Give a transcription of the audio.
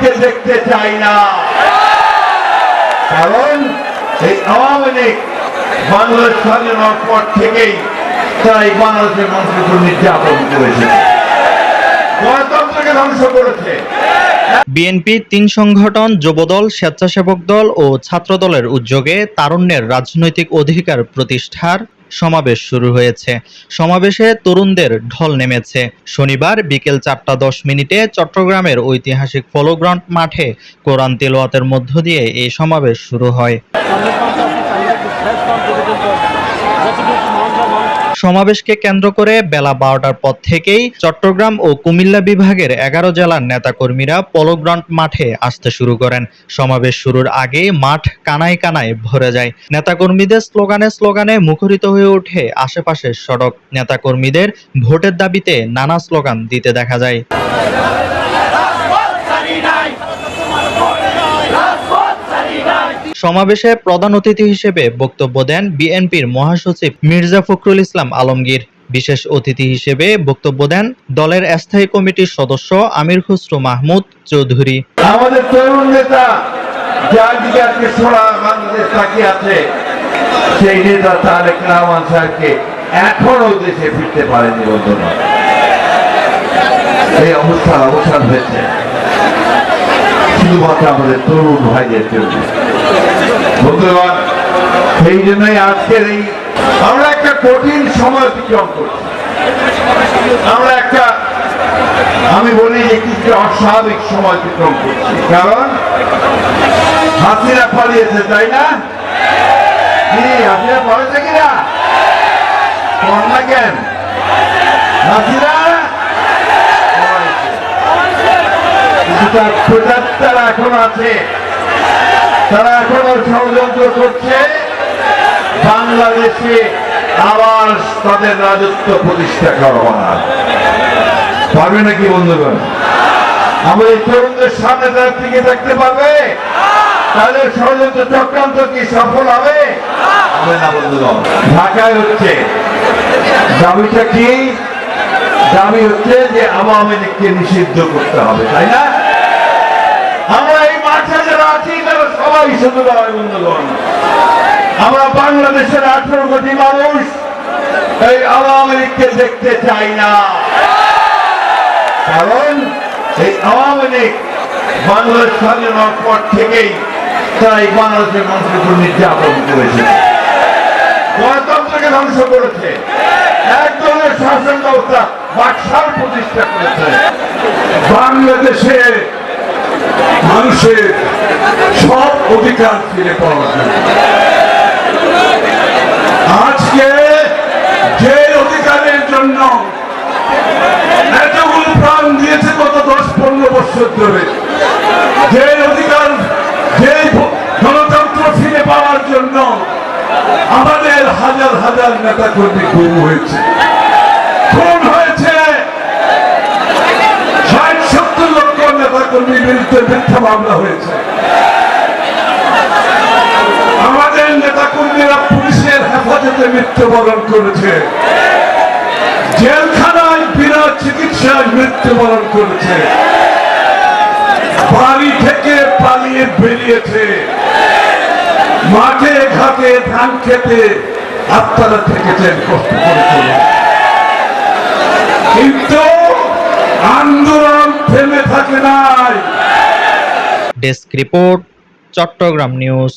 লীগকে দেখতে চাই না। কারণ এই আওয়ামী লীগ বাংলাদেশ স্বাধীন পর থেকেই তারা এই বাংলাদেশের মানুষের উপর নির্যাতন করেছে। গণতন্ত্রকে ধ্বংস করেছে। বিএনপি তিন সংগঠন, যুবদল, স্বেচ্ছাসেবক দল ও ছাত্রদলের উদ্যোগে তারুণ্যের রাজনৈতিক অধিকার প্রতিষ্ঠার সমাবেশ শুরু হয়েছে। সমাবেশে তরুণদের ঢল নেমেছে। শনিবার বিকেল চারটা দশ মিনিটে চট্টগ্রামের ঐতিহাসিক ফলোগ্রাউন্ড মাঠে কোরআন তেলোয়াতের মধ্য দিয়ে এই সমাবেশ শুরু হয়। সমাবেশকে কেন্দ্র করে বেলা বারোটার পর থেকেই চট্টগ্রাম ও কুমিল্লা বিভাগের এগারো জেলার নেতাকর্মীরা পলোগ্রাউন্ড মাঠে আসতে শুরু করেন। সমাবেশ শুরুর আগে মাঠ কানায় কানায় ভরে যায়। নেতাকর্মীদের স্লোগানে স্লোগানে মুখরিত হয়ে ওঠে আশেপাশের সড়ক। নেতাকর্মীদের ভোটের দাবিতে নানা স্লোগান দিতে দেখা যায়। সমাবেশে প্রধান অতিথি হিসেবে বক্তব্য দেন বিএনপির মহাসচিব মির্জা ফখরুল ইসলাম আলমগীর। বিশেষ অতিথি হিসেবে বক্তব্য দেন দলের স্থায়ী কমিটির সদস্য আমির খুসরু মাহমুদ চৌধুরী। আমাদের তরুণ নেতা, যার দিকে আজকে সোনা বাংলাদেশ তাকিয়ে আছে, সেই নেতা তারেক রহমান সাহেবকে এখনও দেশে ফিরতে পারেনি বন্ধুরা। এই অবস্থার অবসান হয়েছে। শুধুমাত্র আমাদের তরুণ ভাইদের জন্য। বন্ধুগণ সেই জন্যই আজকের এই আমরা একটা কঠিন সময় অতিক্রম আমরা একটা আমি বলি যে কিছু অস্বাভাবিক সময় অতিক্রম করছি। কারণ হাসিনা পালিয়েছে, তাই না? কি, হাসিনা কিনা? কর কেন? হাসিনা? কিছুটা প্রচার এখন আছে। তারা এখনও ষড়যন্ত্র করছে। বাংলাদেশে আবার তাদের রাজত্ব প্রতিষ্ঠা নাকি বন্ধুগণ? আমাদের তরুণদের সামনে টিকে থাকতে পারবে? ষড়যন্ত্র চক্রান্ত কি সফল হবে? হবে না বন্ধুগণ। ঢাকায় হচ্ছে। দাবিটা কি? দাবি হচ্ছে যে আওয়ামী লীগকে নিষিদ্ধ করতে হবে, তাই না? আমরা সবাই শুধু নয় বন্ধুগণ। আমরা বাংলাদেশের আঠারো কোটি মানুষ, এই আওয়ামী লীগকে দেখতে চাই না। কারণ এই আওয়ামী লীগ বাংলাদেশ স্বাধীন হওয়ার পর থেকেই তারা এই বাংলাদেশের মানুষের উপর নির্যাতন করেছে। গণতন্ত্রকে ধ্বংস করেছে। এক ধরনের শাসন ব্যবস্থা বাকশাল প্রতিষ্ঠা করেছে। বাংলাদেশের মানুষের অধিকার ফিরে পাওয়া যায় আজকে যে অধিকারের জন্য এতগুলো প্রাণ দিয়েছে গত দশ পনেরো বছর ধরে, যে অধিকার, যে গণতন্ত্র ফিরে পাওয়ার জন্য আমাদের হাজার হাজার নেতা কর্মী গুম হয়েছে। খুন হয়েছে। ষাট সত্তর লক্ষ নেতা কর্মীর বিরুদ্ধে মিথ্যা মামলা হয়েছে। আমাদের নেতা কর্মীরা পুলিশের হেফাজতে মৃত্যুবরণ করেছে। জেলখানায় বিনা চিকিৎসায় মৃত্যুবরণ করেছে। বাড়ি থেকে পালিয়ে বেরিয়েছে। মাঠে ঘাটে ধান খেতে আপনারা থেকেছেন, কষ্ট করেছেন কিন্তু আন্দোলন থেমে থাকে নাই। Desk report, Chattogram news.